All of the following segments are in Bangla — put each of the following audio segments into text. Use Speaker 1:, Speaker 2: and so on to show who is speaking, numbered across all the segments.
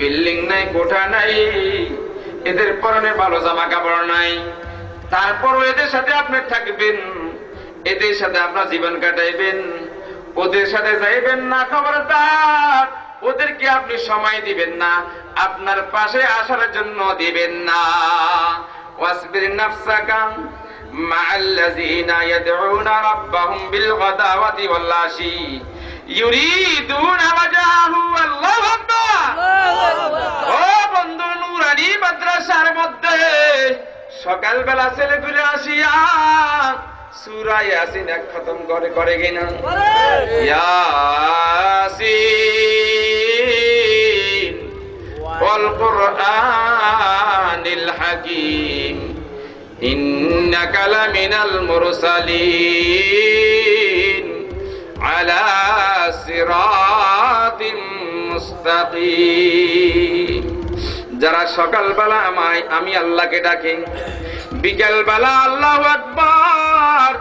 Speaker 1: বিল্ডিং নাই, কোঠা নাই, এদের পরনে ভালো জামা কাপড় নাই। তারপরও এদের সাথে আপনি থাকবেন, এদের সাথে আপনার জীবন কাটাইবেন, ওদের সাথে যাইবেন না খবরদার, ওদেরকে আপনি সময় দিবেন না, আপনার পাশে আসার জন্য দিবেন না। ওয়াসবির নাফসাকা মা'আল্লাযীনা ইয়াদ'উনা রাব্বাহুম বিল গাদাওয়াতি ওয়াল আশী সকাল বেলা ছেলে ফিরে আসিয়া সুরাই আসিন এক খতম করে করে গিনা ইয়াসিন ওয়াল কুরআনিল হাকীম ইন্নাকা على صراط মুস্তাকিম যারা সকালবেলা আমায় আমি আল্লাহকে ডাকে বিকেলবেলা আল্লাহ আকবার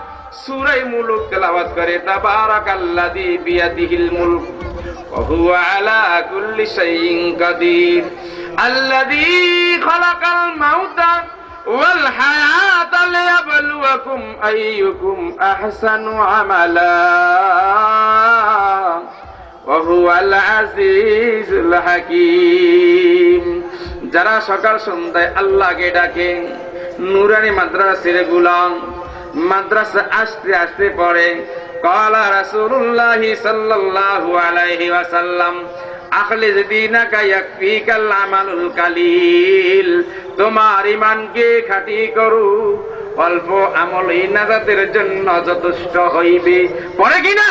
Speaker 1: সূরায়ে মুলক তেলাওয়াত করে তাবারাকাল্লাযী বিয়াদিহিল মুলক وهو على كل شيء قدير الذي خلق الموت والحياة ليبلوكم أيكم أحسن عملا وهو العزيز الحكيم যারা সকাল সন্ধ্যায় আল্লাহকে ডাকে নুরানি মাদ্রাসের গুলাম মাদ্রাসা আসতে আসতে পড়ে কলা রাসূলুল্লাহ সাল্লাল্লাহু আলাইহি ওয়াসাল্লাম আখলিজ দীনাকা ইয়াকফিকাল আমালুল কালিল। তোমার ইমানকে খাঁটি করু। অল্প আমল এই নাজাতের জন্য যথেষ্ট হইবে। পরে কিনা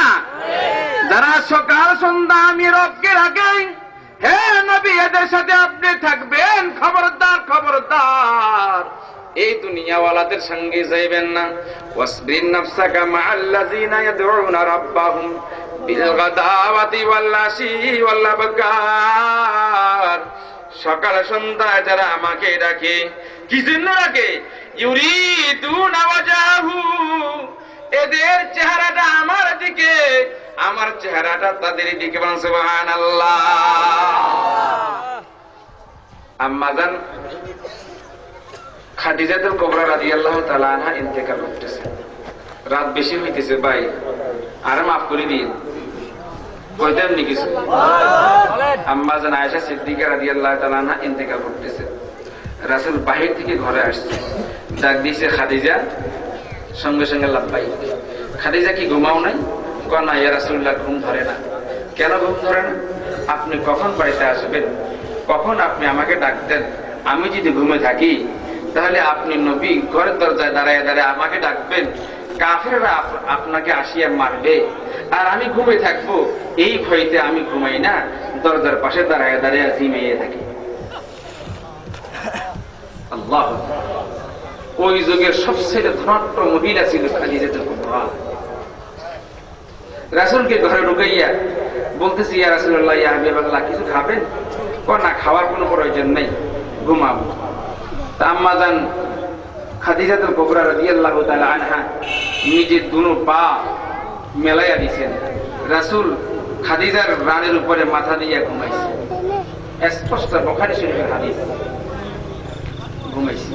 Speaker 1: যারা সকাল সন্ধ্যা আমি রবকে রাখেন হে নবী, এদের সাথে আপনি থাকবেন। খবরদার খবরদার। এই দুনিয়াওয়ালাদের সঙ্গে যাইবেন না। ওয়াসবির নাফসাকা মাআল্লাযিনা ইয়াদউনা রাব্বাহুম। সকাল সন্ধ্যায় যারা আমাকে ডাকে, কি জন্য ডাকে? এদের চেহারাটা আমার দিকে, আমার চেহারাটা তাদের দিকে বলুন, সুবহানাল্লাহ। আম্মাজান ইন্তেকাল করতেছে। রাত বেশি হইতেছে, ভাই। আরে মাফ করে দিন। কইতেন নি কিছু? আম্মাজান আয়েশা সিদ্দিকা রাদিয়াল্লাহু তাআলা আনহা ইন্তেকাল করতেছে। রাসূল বাহির থেকে ঘরে আসছে। ডাক দিয়েছে, খাদিজা, সঙ্গে সঙ্গে লাভবাই খাদিজা কি ঘুমাও নাই? কয় না, ইয়া রাসূলুল্লাহ, ঘুম ধরে না। কেন ঘুম ধরে না? আপনি কখন বাড়িতে আসবেন? কখন আপনি আমাকে ডাকতেন? আমি যদি ঘুমে থাকি, তাহলে আপনি নবী ঘরের দরজায় দাঁড়ায় দাঁড়ায় আমাকে ডাকবেন। কাফেররা আপ- আপনাকে আসিয়া মারবে। আর আমি ঘুমে থাকব। এই ভয়তে আমি ঘুমাই না। দরজার পাশে দাঁড়ায় দাঁড়ায় ঝিমিয়ে থাকি। আল্লাহ ওই যুগের সবচেয়ে ধনাট্য মহিলা ছিল কুবরা। রাসূলকে ঘরে ঢুকাইয়া বলতেছি, ইয়া রাসূলুল্লাহ, ইয়া হাবিবাল্লাহ কিছু খাবেন? ও না, খাওয়ার কোনো প্রয়োজন নেই। ঘুমাবো। তা আম্মা জান খাদিজাতুল কুবরা রাদিয়াল্লাহু তাআলা আনহা নিজের দুনো পা মেলাইয়া দিছেন। রাসুল খাদিজার রানের উপরে মাথা দিয়ে ঘুমাইছে। স্পষ্ট বুখারী শরীফের হাদিস। ঘুমাইছে।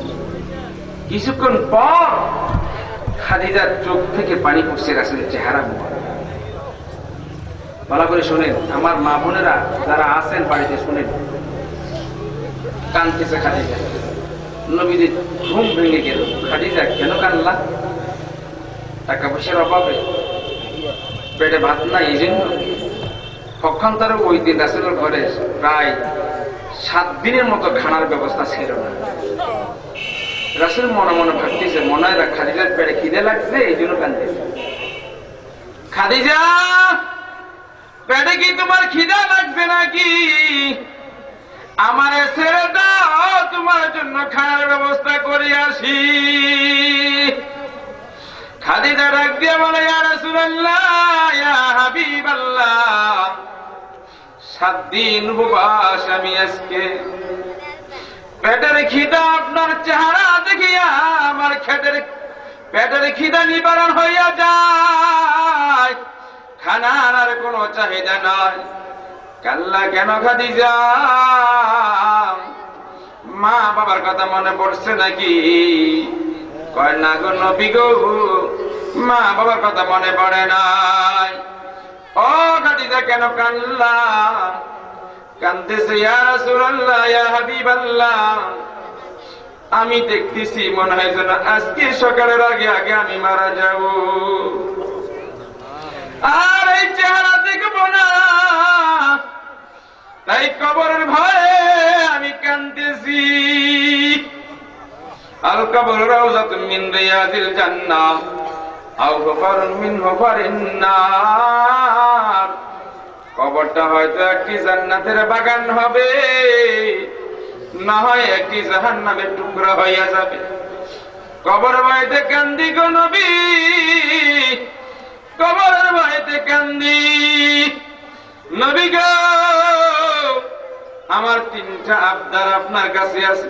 Speaker 1: কিছুক্ষণ পর খাদিজার চোখ থেকে পানি পড়ছে রাসূলের চেহারা মুবারক। ভালো করে শোনেন, আমার মা বোনেরা যারা আছেন বাড়িতে, শুনেন। কানতেছে খাদিজা। নবীদের ঘুম ভেঙে গেল। খাদিজা কেন কানলা টাকা পয়সার অভাবে পেটে ভাত নাই, এই জন্য পক্ষান্তরে ওই দিন রাসুলের ঘরে প্রায় সাত দিনের মতো খানার ব্যবস্থা ছিল না। রাসুল মনে মনে ভাবতেছে, মনে হয় খাদিজার পেটে খিদে লাগছে, এই জন্য কানতেছে খাদিজা, পেটে কি তোমার খিদা লাগছে নাকি? আমার দাও, তোমার জন্য খাওয়ার ব্যবস্থা করে আসি। খাদিজা ডাক দিয়ে বলে সাত দিন উপবাস আমি আজকে। পেটের খিদা আপনার চেহারা দেখিয়া আমার খেটের, পেটের খিদা নিবারণ হইয়া যায়। খানার আর কোনো চাহিদা নয় কাল্লা কেন খাদিজা? বাবার কথা মনে পড়ছে নাকি? কয় না গো নবী গো, মা বাবার কথা মনে পড়ে নাই। ও খাদিজা, কেন কান্লা? কান্দতেছে ইয়া রাসূলুল্লাহ, ইয়া হাবিবাল্লাহ। আমি দেখতেছি, মনে হয় যেন আজকে সকালের আগে আগে আমি মারা যাব। আর এই চেহারা দেখব না। তাই কবরের ভয়ে আমি কান্দতেছি কবরটা হয়তো একটি জান্নাতের বাগান হবে, না হয় একটি জাহান্নামের টুকরা হইয়া যাবে। কবর ভয়তে কান্দি গো নবী কবরের ভয়তে কান্দি। নবী আমার তিনটা আবদার আপনার কাছে আছে।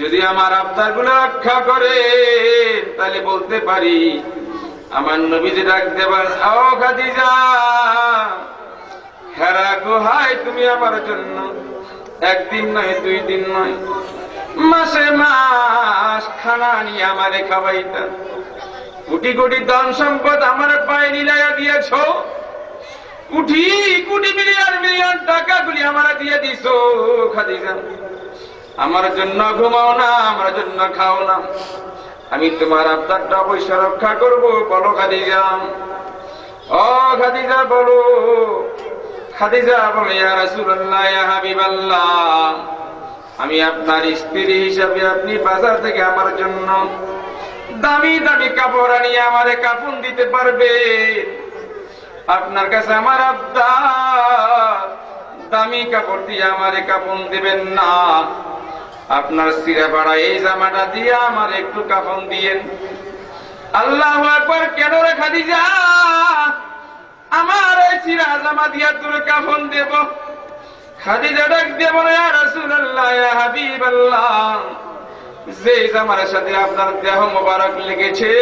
Speaker 1: যদি আমার আবদারগুলো রক্ষা করে, তাহলে বলতে পারি, আমার নবীজি ডাক দেবার, ও খাদিজা, হেরা গুহায় তুমি আমার জন্য, একদিন নয়, দুই দিন নয়, মাসে মাস খানা নিয়ে আমারে খাওয়াইতা। কোটি কোটি ধন সম্পদ আমার পায়ে নিলাইয়া দিয়েছ, কুটি কোটি মিলিয়ন মিলিয়ন টাকা গুলি আমার দিয়ে দিছ, খাদিজা। আমার জন্য ঘুমাও না, আমার জন্য খাও না। আমি তোমার আবদারটা পয়সা রক্ষা করব, বলো খাদিজা। ও খাদিজা, বলো। খাদিজা বলে, ইয়া রাসূলুল্লাহ আমি আপনার স্ত্রী হিসাবে আপনি বাজার থেকে আমার জন্য দামি দামি কাপড় আনিয়ে আমারে কাপড় দিতে পারবে। আপনার কাছে আমার আবদার, দামি কাপড় দিয়ে আমারে কাপড় দিবেন না। আপনার সিরা পাড়া এই জামাটা দিয়ে আমার একটু কাপড় দিয়েন। আল্লাহ একবার কেন রেখা দিযা আমার এই চিরা জামা দিয়া তোর কাফন দেব। খাদিজা ডাক যে সাথে আপনার দেহ মোবারক লেগেছে,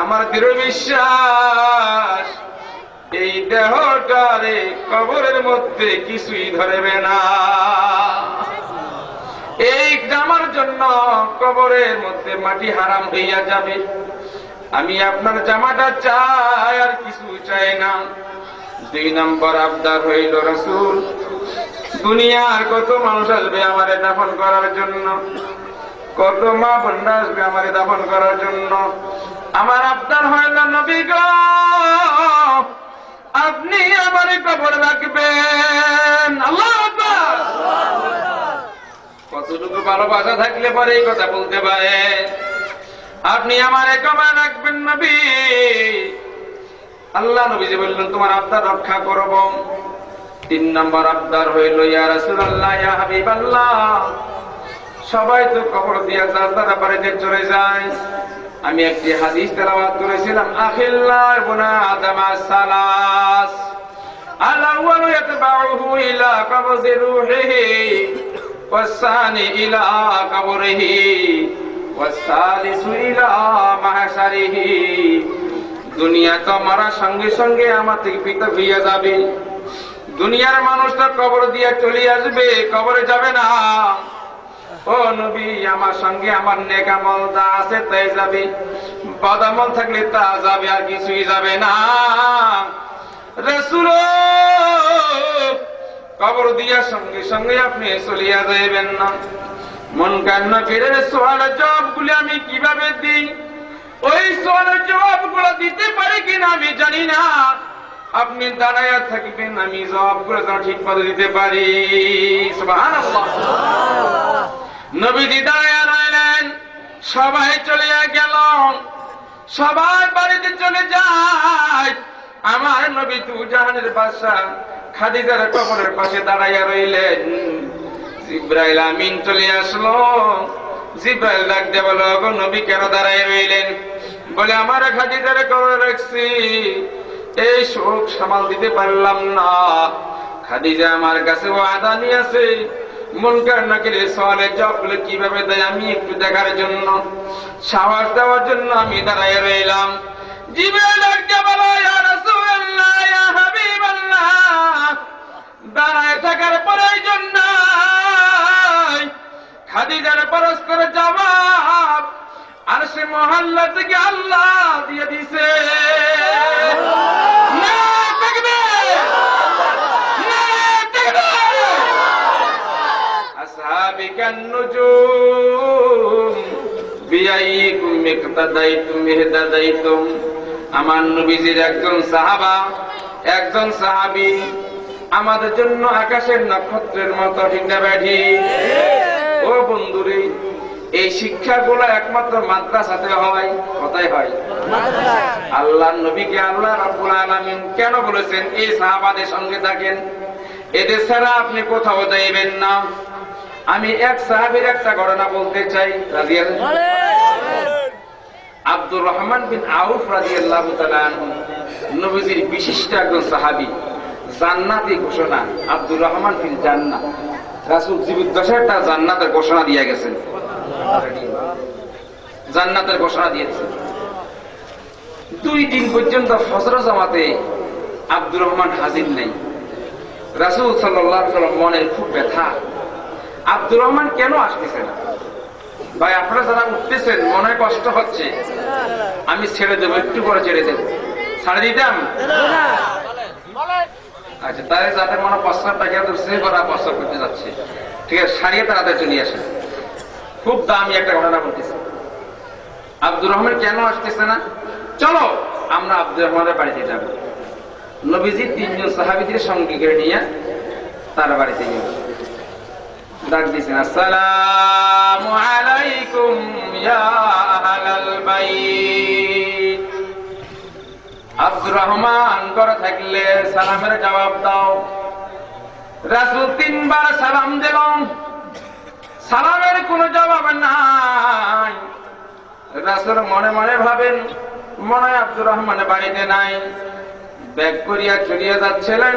Speaker 1: আমার দৃঢ় বিশ্বাস, এই দেহটারে কবরের মধ্যে কিছুই ধরবে না। এই জামার জন্য কবরের মধ্যে মাটি হারাম হইয়া যাবে। আমি আপনার জামাটা চাই, আর কিছু চাই না। দুই নম্বর আবদার হইল রসুল, দুনিয়ার কত মানুষ আসবে আমারে দাফন করার জন্য? কত মা বন্যা আসবে আমারে দাফন করার জন্য? আমার আবদার হইল নবী গো, আপনি আমারে কবর রাখবেন। আল্লাহ কতটুকু ভালোবাসা থাকলে পরে এই কথা বলতে পারে? আপনি আমার কমা রাখবেন নবী। আল্লাহ নবী যে বললেন, তোমার আবদার রক্ষা করব। তিন নম্বর আবদার হইল হাবিবাল্লাহ। সবাই তো কবর দিয়া যার দ্বারা বাড়িতে চলে যায়। আমি একটি হাদিস তেলাওয়াত করেছিলাম আদম সালাস আল-আউয়ালু ইয়াতবাউহু ইলা والثاني إلى قبره والثالث إلى محشره দুনিয়া তো মরার সঙ্গে সঙ্গে আমার থেকে পৃথক হইয়া যাবে দুনিয়ার মানুষটা কবর দিয়ে চলে আসবে কবরে যাবে না ও নবী আমার সঙ্গে আমার নেকামল যা আছে তাই যাবে বদামল থাকলে তা যাবে আর কিছুই যাবে না রসুল কবর দিয়া সঙ্গে সঙ্গে আপনি চলিয়া যাইবেন না। মন কান্ন কেড়ে সোয়ালের জবাব গুলি আমি কীভাবে দিই? ওই সোয়ালের জবাবগুলো দিতে পারি কিনা আমি জানি না। আপনি দাঁড়াইয়া থাকবেন, আমি জবাবগুলো যেন ঠিক পথে দিতে পারি। নবীজি দাঁড়াইয়া রইলেন, সবাই চলিয়া গেল। সবাই বাড়িতে চলে যায়। আমার নবী তু জাহানের বাসা খাদিজার কবরের পাশে দাঁড়াইয়া রইলেন। জিব্রাইল আমিন চলে আসলো। জিব্রাইল ডাক দিয়ে বলো নবী, কেন দাঁড়াই রইলেন? বলে, আমার খাদিজার কবরে রাখছি। এই শোক সামাল দিতে পারলাম না। খাদিজা আমার কাছে ওয়াদা নিয়ে আছে মুনকার নাকিরে সওয়ালে জবগুলো কীভাবে দেয় আমি একটু দেখার জন্য। সাহস দেওয়ার জন্য আমি দাঁড়ায় রইলাম। জিব্রাইল ডাক দিয়ে বলো ইয়া রাসূলুল্লাহ ইয়া হাবিবাল্লাহ দাঁড়ায় থাকার প্রয়োজন নাই পরস্পর জবাব আর সে মহল্লা থেকে আল্লাহ দিয়ে দিছে না, তাকবীর! না, তাকবীর! أصحابك النجوم بأيكم اقتديتم اهتديتم আমার নবীজির একজন সাহাবা, একজন সাহাবি, আমাদের জন্য আকাশের নক্ষত্রের মতো ঠিক না ও বন্ধুরে, এই শিক্ষাগুলো একমাত্র মাদ্রাসাতে হয়, কোথায় হয়? আল্লাহ নবীকে আল্লাহ কেন বলেছেন, এই সাহাবাদের সঙ্গে থাকেন? এদের ছাড়া আপনি কোথাও যাইবেন না। আমি এক সাহাবীর একটা ঘটনা বলতে চাই রাদিয়াল্লাহু আব্দুর রহমান বিন আউফ তাআলা আনহু, নবীজির বিশিষ্ট একজন সাহাবী, জান্নাতি ঘোষণা, আব্দুর রহমান ফিল জান্নাত রাসূল জীবিদ্দশাটা জান্নাতের ঘোষণা দিয়ে গেছেন। জান্নাতের ঘোষণা দিয়েছেন দুই দিন পর্যন্ত ফজর জামাতে আব্দুর রহমান হাজির নেই। রাসুল সাল্লাম মনের খুব ব্যথা। আব্দুর রহমান কেন আসতেছে না? ভাই, আপনারা যারা উঠতেছেন, মনে কষ্ট হচ্ছে। আমি ছেড়ে দেবো, একটু করে ছেড়ে দেবো। ছাড়ে দিতাম? আচ্ছা তাহলে যাদের মনে প্রস্তাব থাকে করা প্রস্তাব করতে যাচ্ছে। ঠিক আছে, সারিয়ে তাড়াতাড়ি চলে আসে খুব দামি একটা ঘটনা বলতেছে। আব্দুর রহমান কেন আসতেছে না? চলো, আমরা আব্দুর রহমানের বাড়িতে যাব। নবীজি তিনজন সাহাবিদের সঙ্গে করে নিয়ে তার বাড়িতে গেল ডাক দিয়েছেন আসসালামু আলাইকুম আব্দুর রহমান করে থাকলে সালামের জবাব দাও। রাসূল তিনবার সালাম দিলাম সালামের কোনো জবাব নাই। রাসূল মনে মনে ভাবেন, মনে আব্দুর রহমান বাড়িতে নাই। ব্যাগ করিয়া চলিয়ে যাচ্ছিলেন।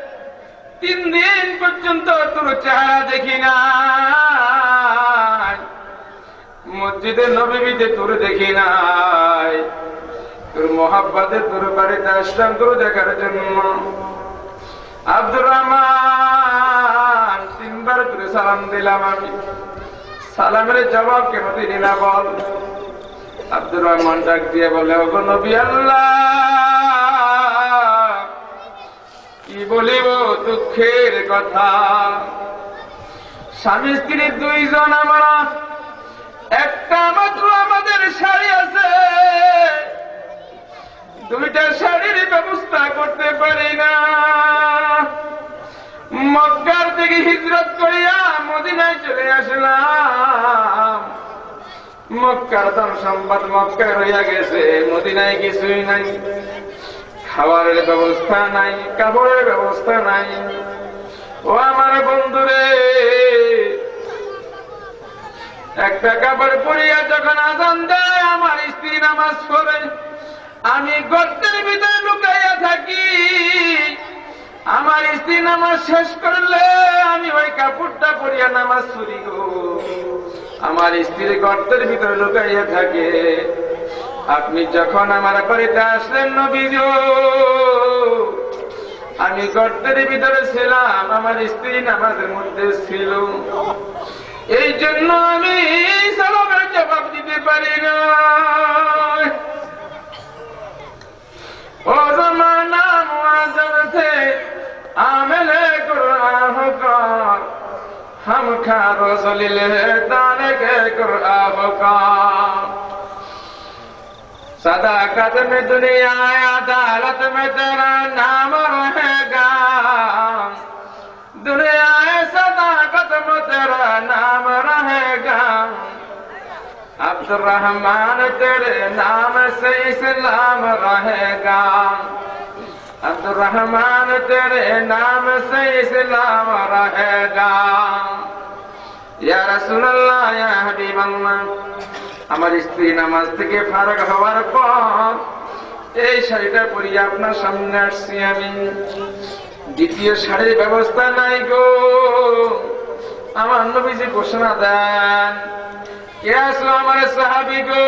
Speaker 1: তিন দিন পর্যন্ত তোর চেহারা দেখি না মসজিদে নবীতে তোর দেখি নাই। তোর মোহাব্বাতে তোর বাড়িতে আসলাম তোর দেখার জন্য। আব্দুর রহমান, তিনবার তোর সালাম দিলাম আমি। সালামের জবাব কেন দিলি না বল? আব্দুর রহমান ডাক দিয়ে বলে, ওগো নবী আল্লাহ বলিব দুঃখের কথা। স্বামী স্ত্রী দুইজন আমরা। একটা মাত্র আমাদের শাড়ি আছে। দুইটা শাড়ির ব্যবস্থা করতে পারি না। মক্কার থেকে হিজরত করিয়া মদিনায় চলে আসলাম। মক্কার ধন সম্পদ মক্কায় রইয়া গেছে, মদিনায় কিছুই নাই। খাবারের ব্যবস্থা নাই, কাপড়ের ব্যবস্থা নাই। ও আমার বন্ধুরে, একটা কাপড় পরিয়া যখন আজান দেয়, আমার স্ত্রী নামাজ পড়ে। আমি গর্তের ভিতরে লুকাইয়া থাকি। আমার স্ত্রী নামাজ শেষ করলে আমি ওই কাপড়টা পরিয়া নামাজ পড়ি গো আমার স্ত্রী গর্তের ভিতরে লুকাইয়া থাকে। আপনি যখন আমার বাড়িতে আসলেন নবীজ আমি গর্তের ভিতরে ছিলাম, আমার স্ত্রী নামাজের মধ্যে ছিল। এই জন্য আমি সালামের জবাব দিতে পারি না। ও জমানা মুআজার सदाकत में दुनिया अदालत में तेरा नाम रहेगा। दुनिया सदाकत में तेरा नाम रहेगा। अब्दुल रहमान तेरे नाम से इस्लाम रहेगा। अब्दुल रहमान तेरे नाम से इस्लाम रहेगा। या रसूल अल्लाह या हबीब अल्लाह আমার স্ত্রী নামাজ থেকে ফারাক হওয়ার পর এই শাড়িটা পরিয়ে আপনার সামনে আসছি আমি। দ্বিতীয় শাড়ির ব্যবস্থা নাই গো। আমার নবীজি ঘোষণা দেন, কে আসলো আমার সাহাবি গো?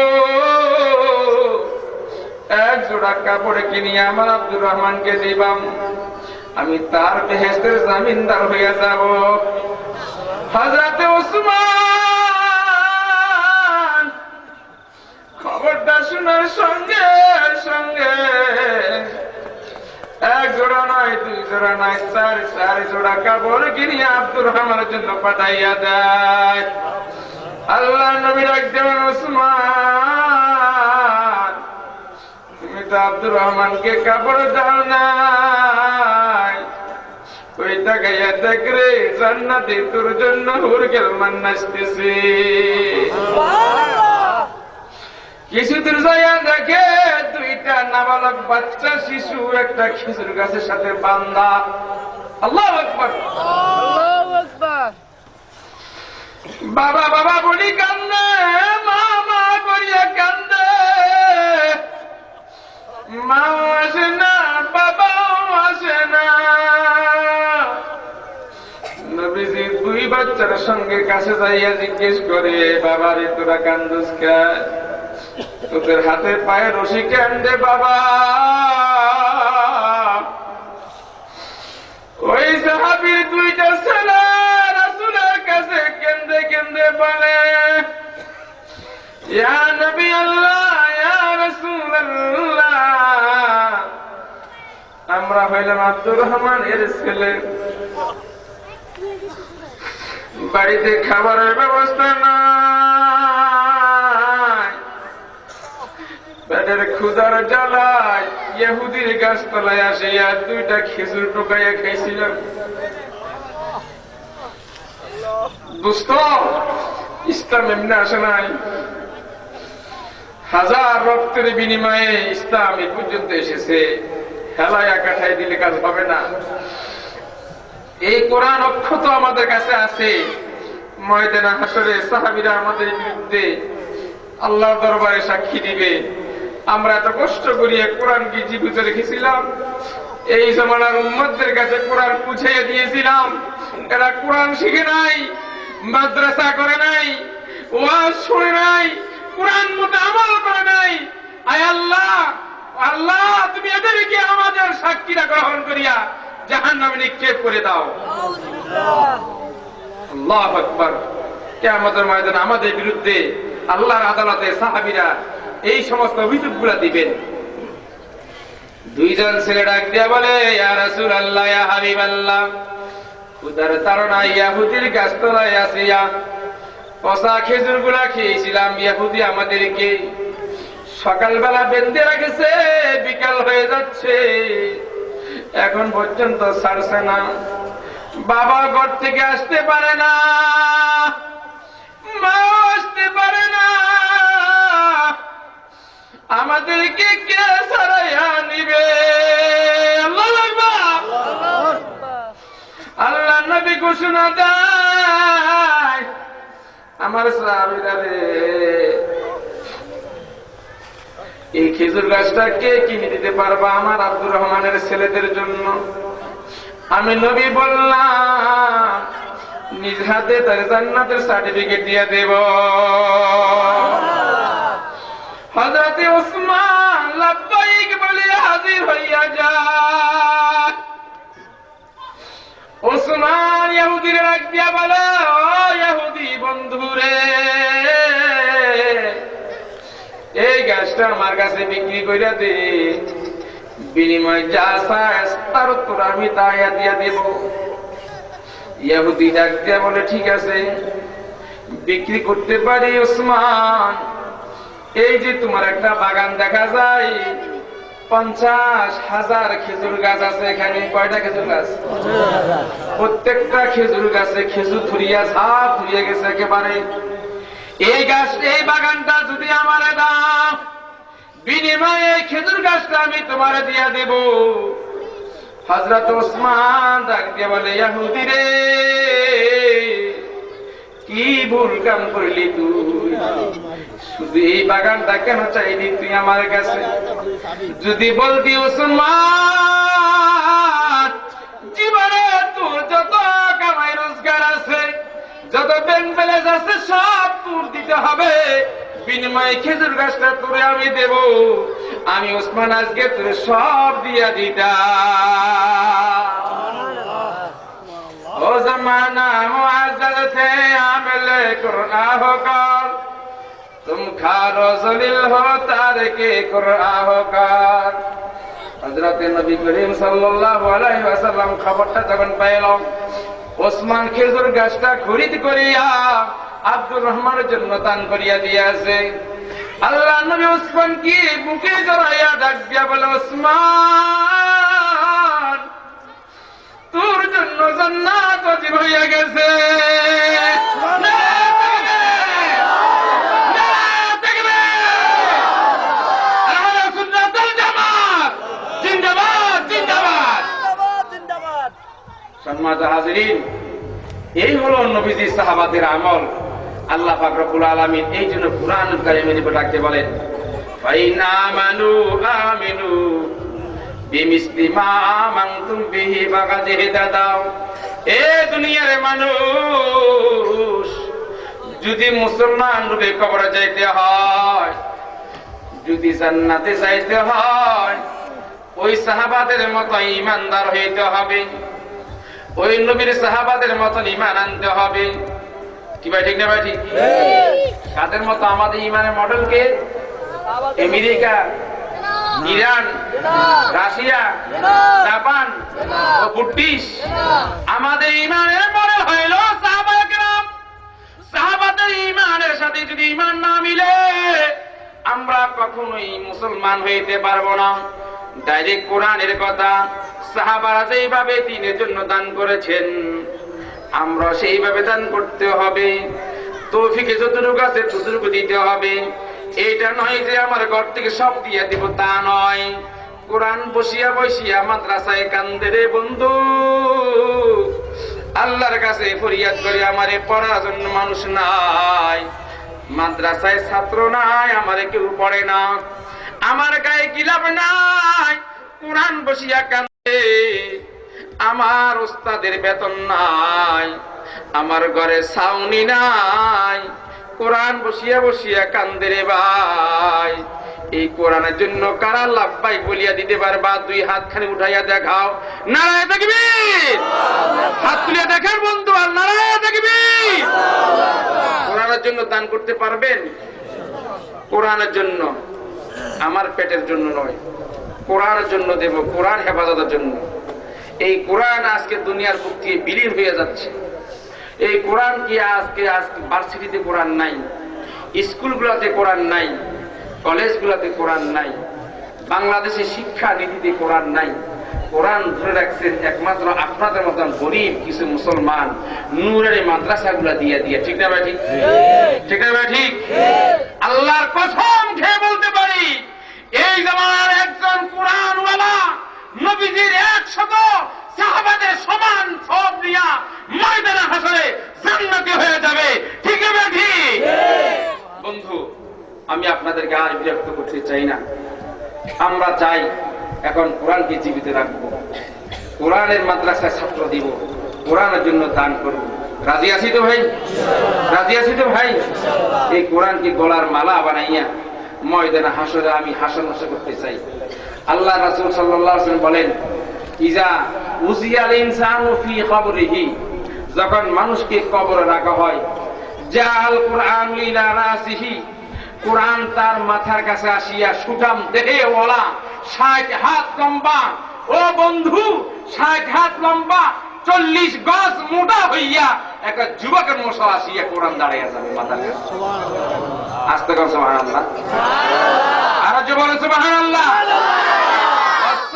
Speaker 1: এক জোড়া কাপড়ে কিনিয়ে আমার আব্দুর রহমানকে দিবাম। আমি তার বেহেস্তের জামিনদার হয়ে যাব। হাজরাতে ওসমান শোনার সঙ্গে সঙ্গে। এক জোড়া নয়, দুই জোড়া নয়, চার চার জোড়া কাপড় কিনিয়ে আব্দুর রহমানের জন্য পাঠাইয়া দেয়। আল্লাহ নবী একজন ওসমান। তুমি তো আব্দুর রহমানকে কাপড় দাও নাই। ওই টাকাইয়া দেখ রে, জান্নাতে তোর জন্য হুরগেল মান নাচতেছে কিছু দূর যাইয়া দেখে দুইটা নাবালক বাচ্চা শিশু একটা খেজুর গাছের সাথে বান্দা। আল্লাহ আকবার। বাবা বাবা বলি কান্দে মা মা করিয়া কান্দে। মা আসে না বাবাও আসে না। নবীজি দুই বাচ্চার সঙ্গে কাছে যাইয়া জিজ্ঞেস করে বাবারে তোরা কান্দুস খায় তোদের হাতে পায়ে রশি কান্দে বাবা? ওই সাহাবির দুইটা ছেলে রাসূলের কাছে কেন্দে কেন্দে নবী আল্লাহ রাসূলুল্লাহ। আমরা হইলাম আব্দুর রহমান এর ছেলে। বাড়িতে খাবারের ব্যবস্থা নাই। পেটের ক্ষুদার জ্বালায় ইহুদির গাছতলায় আসে আর দুইটা খেজুর টোকাইয়া খাইছিলাম। দুস্ত, ইসলাম এমনি আসে নাই। হাজার রক্তের বিনিময়ে ইসলাম এ পর্যন্ত এসেছে। হেলায় কাঠায় দিলে কাজ হবে না। এই কোরআন অক্ষত আমাদের কাছে আছে। ময়দানা হাসরে সাহাবিরা আমাদের বিরুদ্ধে আল্লাহ দরবারে সাক্ষী দিবে। আমরা এত কষ্ট করিয়ে কোরআনকে জীবিত রেখেছিলাম? এই জমানার উম্মতদের কাছে কোরআন বুঝিয়ে দিয়েছিলাম। এরা কোরআন শিখে নাই, মাদ্রাসা করে নাই, ওয়াজ শুনে নাই, কোরআন মতো আমল করে নাই। আয় আল্লাহ আল্লাহ, তুমি এদেরকে আমাদের সাক্ষীরা গ্রহণ করিয়া জাহান নামে নিক্ষেপ করে দাও। আল্লাহ আকবর। কেমতের ময়দান আমাদের বিরুদ্ধে আল্লাহর আদালতে সাহাবিরা এই সমস্ত অভিযোগগুলা দিবেন। দুইজন ছেলে ডাক দিয়া বলে, ইয়া রাসূল আল্লাহ ইয়া হাবিব আল্লাহ খুদার তারা ইয়াহুদির গাছতলায় আসিয়া পচা খেজুরগুলা খেয়েছিলাম। ইয়াহুদি আমাদেরকে সকালবেলা বেঁধে রাখেছে, বিকাল হয়ে যাচ্ছে। এখন পর্যন্ত ছাড়ছে না। বাবা ঘর থেকে আসতে পারে না মা আসতে পারে না। আমাদেরকে কে ছাড়াইয়া নিবে? আল্লাহু আল্লাহ নবী ঘোষণা দেয় আমার সাহাবীরা রে এই খেজুর গাছটা কে কিনে দিতে পারবা আমার আব্দুর রহমানের ছেলেদের জন্য? আমি নবী বললাম নিজ হাতে তার জান্নাতের সার্টিফিকেট দিয়ে দেব। হজরতে ওসমান লাব্বাইক বলে হাজির হইয়া যায় ওসমান ইহুদির ডাক দিয়া বলে, ও ইহুদি বন্ধুরে, এই গাছটা আমার কাছে বিক্রি করে দে। বিনিময় যা চাস, তার উত্তর আমি তাই দিয়া দেব। ইহুদি ডাক দিয়া বলে, ঠিক আছে, বিক্রি করতে পারি ওসমান এই যে তোমার একটা বাগান দেখা যায়, পঞ্চাশ হাজার খেজুর গাছ আছে এখানে। কয়টা খেজুর গাছ? প্রত্যেকটা খেজুর গাছে খেজুর ধরিয়া ঝাপ ধরিয়ে গেছে একেবারে। এই গাছ, এই বাগানটা যদি আমার দাম বিনিময়ে খেজুর গাছটা আমি তোমার দিয়া দেব। হজরত ওসমান ডাক বলে, ইয়াহুদি রে, কি ভুল কাম করলি তুই? এই বাগানটা কেন চাইনি তুই আমার কাছে? যদি বলতি জীবনে তোর যত কামাই রোজগার আছে, যত ব্যাংক প্যালেস আছে, সব তোর দিতে হবে। বিনিময়ে খেজুর গাছটা তোরে আমি দেব। আমি ওসমান আজকে তোর সব দিয়া দিতা ও জমানা মুআজ্জাজ থে আমলে করোনা হোক তুম জলিল হো তার কে কুরআহকার হযরতে নবী করিম সাল্লাল্লাহু আলাইহি ওয়াসাল্লাম খবরটা যখন ওসমান খেজুর গাছটা খরিদ করিয়া আব্দুর রহমানের জন্য দান করিয়া দিয়াছে। আল্লাহ নবী ওসমান কি বুকে জড়াইয়া ডাক দিয়া বলে, ওসমান, তোর জন্য জান্নাত অজিব হইয়া গেছে। এই হলো নবীজি সাহাবাদের আমল। আল্লাহ পাক রব্বুল আলামিন এই জন্য কুরআন কারিমের রাখতে বলেন যদি যাইতে হয়, যদি হয়, ওই সাহাবাদের মতো ইমানদার হইতে হবে। ওই নবীর সাহাবাদের মতন ইমান আনতে হবে। কি ভাই ঠিক না ভাই ঠিক? তাদের মতো আমাদের ইমানের মডেলকে আমেরিকা ইরান রাশিয়া জাপান ও ব্রিটিশ। আমাদের ইমানের মডেল হইল সাহাবাদের ইমানের সাথে যদি ইমান না মিলে আমরা কখনোই মুসলমান হইতে পারব না। ডাইরেক্ট কোরআনের কথা সাহাবারা যেইভাবে দিনের জন্য দান করেছেন, আমরা সেইভাবে দান করতে হবে। তৌফিকে যতটুকু আছে ততটুকু দিতে হবে। এইটা নয় যে আমার ঘর থেকে সব দিয়ে দিব, তা নয়। কোরআন বসিয়া বসিয়া মাদ্রাসায় কান্দে রে বন্ধু। আল্লাহর কাছে ফরিয়াদ করে আমারে পড়ার জন্য মানুষ নাই। মাদ্রাসায় ছাত্র নাই, আমারে কেউ পড়ে না। আমার গায়ে গিলাপ নাই? কোরআন বসিয়া কান্দে। আমার ওস্তাদের বেতন নাই। আমার ঘরে ছাউনি নাই। কোরআন বসিয়া বসিয়া কান্দে রে ভাই। এই কোরআনের জন্য কারা লাভবাই বলিয়া দিতে পারবা? দুই হাত খানি উঠাইয়া দেখাও। নারায় দেখবি হাত তুলিয়া দেখার বন্ধু আর নারায় দেখবি কোরআনের জন্য দান করতে পারবেন? কোরআনের জন্য। আমার পেটের জন্য নয়। কোরআনের জন্য দেব। কোরআন হেফাজতের জন্য। এই কোরআন আজকে দুনিয়ার বুক থেকে বিলীন হয়ে যাচ্ছে। এই কোরআন কি আজকে আজকে ভার্সিটিতে কোরআন নাই, স্কুলগুলোতে কোরআন নাই, কলেজগুলোতে কোরআন নাই, বাংলাদেশে শিক্ষা নীতিতে কোরআন নাই। কোরআন ধরে রাখছেন একমাত্র আপনাদের মতন গরিব কিছু মুসলমান নূরের মাদ্রাসাগুলা দিয়ে দিয়ে। ঠিক না ঠিক? ঠিক না ঠিক? আল্লাহর কসম খেয়ে বলতে পারি, এই জামানার একজন কোরআনওয়ালা নবীজির একশত সাহাবাদের সমান সব দিয়া ময়দানে হাসরে জান্নাতি হয়ে যাবে। ঠিক না ঠিক বন্ধু, আমি আপনাদেরকে আর বিরক্ত করতে চাই না। আমরা চাই এখন কোরআনকে জীবিত রাখব। কোরআনের মাদ্রাসায় ছাত্র দিব। কোরআনের জন্য দান করব। রাজি আছি তো ভাই? রাজি আছি তো ভাই? এই কোরআনকে গলার মালা বানাইয়া ময়দানে হাসরে আমি হাসন হাসা করতে চাই। আল্লাহ রাসুল ওয়াসাল্লাম বলেন, ইজা উজিয়াল ইনসানু ফি কবরিহি। যখন মানুষকে কবরে রাখা হয় জাল কোরআন লিলা রাসিহি। কোরআন তার মাথার কাছে আসিয়া সুঠাম দেহে ওলা ষাট হাত লম্বা। ও বন্ধু ষাট হাত লম্বা চল্লিশ গজ মোটা হইয়া একটা যুবকের মশা আসিয়া কোরআন দাঁড়িয়ে যাবে মাথার কাছে। আসতে কম সুবহান আল্লাহ আরও যুবক সুবহান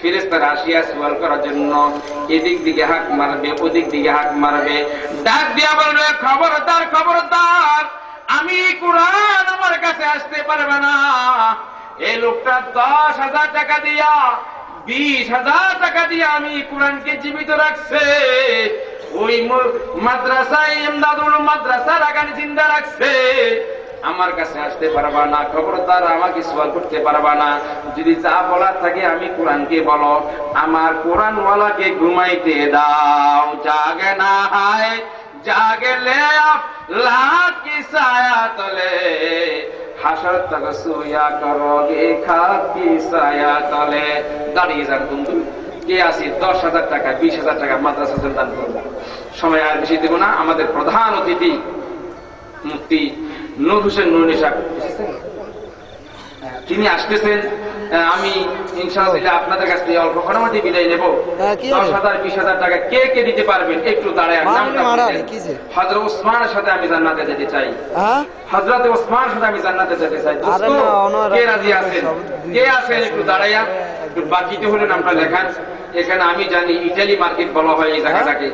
Speaker 1: ফিরেস্তারা আসিয়া সোয়াল করার জন্য এদিক দিকে হাক মারবে, ওদিক দিকে হাক মারবে। ডাক দিয়া বলবে, খবরদার খবরদার, আমি কোরআন আমার কাছে আসতে পারবে না। এই লোকটা দশ হাজার টাকা দিয়া, বিশ হাজার টাকা দিয়ে আমি কোরআনকে জীবিত রাখছে। ওই মাদ্রাসায় এমদাদুল মাদ্রাসা রাখানি জিন্দা রাখছে। আমার কাছে আসতে পারবা না, খবরদার আমাকে সোয়াল করতে পারবা না। যদি যা বলার থাকে আমি কোরআনকে বলো, আমার কোরআনওয়ালাকে ঘুমাইতে দাও। জাগে না হায় কি সায়া তলে। দাঁড়িয়ে বন্ধু, কে দশ হাজার টাকা, বিশ হাজার টাকা সময় আর বেশি দেব না, আমাদের প্রধান অতিথি মুফতি নূর হোসেন নুর নিশাক তিনি আসতেছেন আমি ইনশাআল্লাহ আপনাদের কাছ থেকে অল্প ঘটনাটি বিদায় নেব।
Speaker 2: হ্যাঁ,
Speaker 1: দশ হাজার বিশ হাজার টাকা কে কে দিতে পারবেন একটু দাঁড়ায়? হজরত ওসমানের সাথে আমি জান্নাতে যেতে চাই।
Speaker 2: হ্যাঁ?
Speaker 1: হজরত ওসমানের সাথে আমি জান্নাতে যেতে চাই। কে রাজি আছেন? কে আছেন একটু দাঁড়াইয়া? বাকিতে হলেন আপনার লেখান এখানে আমি জানি ইটালি মার্কেট বলা হয় এই জায়গাটাকে।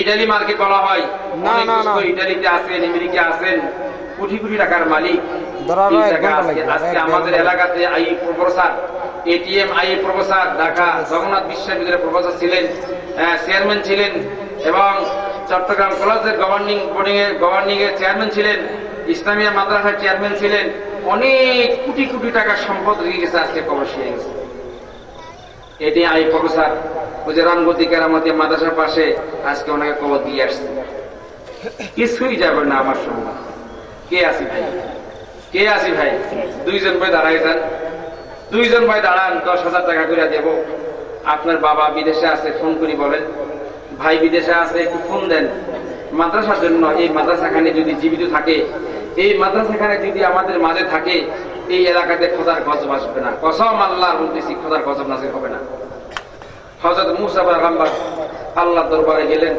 Speaker 1: ইটালি মার্কেট বলা হয়। ইটালিতে আছেন আমেরিকা আছেন। কোটি কোটি টাকার মালিক। আজকে আমাদের এলাকাতে আই প্রফেসর এটিএম আই প্রফেসর ঢাকা জগন্নাথ বিশ্ববিদ্যালয়ের প্রফেসর ছিলেন চেয়ারম্যান ছিলেন এবং চট্টগ্রাম কলেজের গভর্নিং বোর্ডিং এর গভর্নিং এর চেয়ারম্যান ছিলেন ইসলামিয়া মাদ্রাসার চেয়ারম্যান ছিলেন। অনেক কোটি কোটি টাকা সম্পদ রেখে গেছে আজকে কবর হয়ে গেছে। এটি আই প্রফেসর ওই যে রামগতি কেরামতি মাদ্রাসার পাশে আজকে ওনাকে কবর দিয়ে আসছে। কিছুই যাবে না আমার সঙ্গে। কে আছি ভাই? কে আছি ভাই? দুইজন ভাই দাঁড়াই যান। দুইজন ভাই দাঁড়ান, দশ হাজার টাকা করে দেব। আপনার বাবা বিদেশে আছে, ফোন করি বলেন। ভাই বিদেশে আছে, একটু ফোন দেন। মাদ্রাসার জন্য এই মাদ্রাসাখানে যদি জীবিত থাকে, এই মাদ্রাসাখানে যদি আমাদের মাঝে থাকে, এই এলাকাতে খোদার গজব আসবে না। কসম আল্লাহ বলতেছি, খোদার গজব নাসির হবে না। হজরত মুসা আল্লাহ দরবারে গেলেন।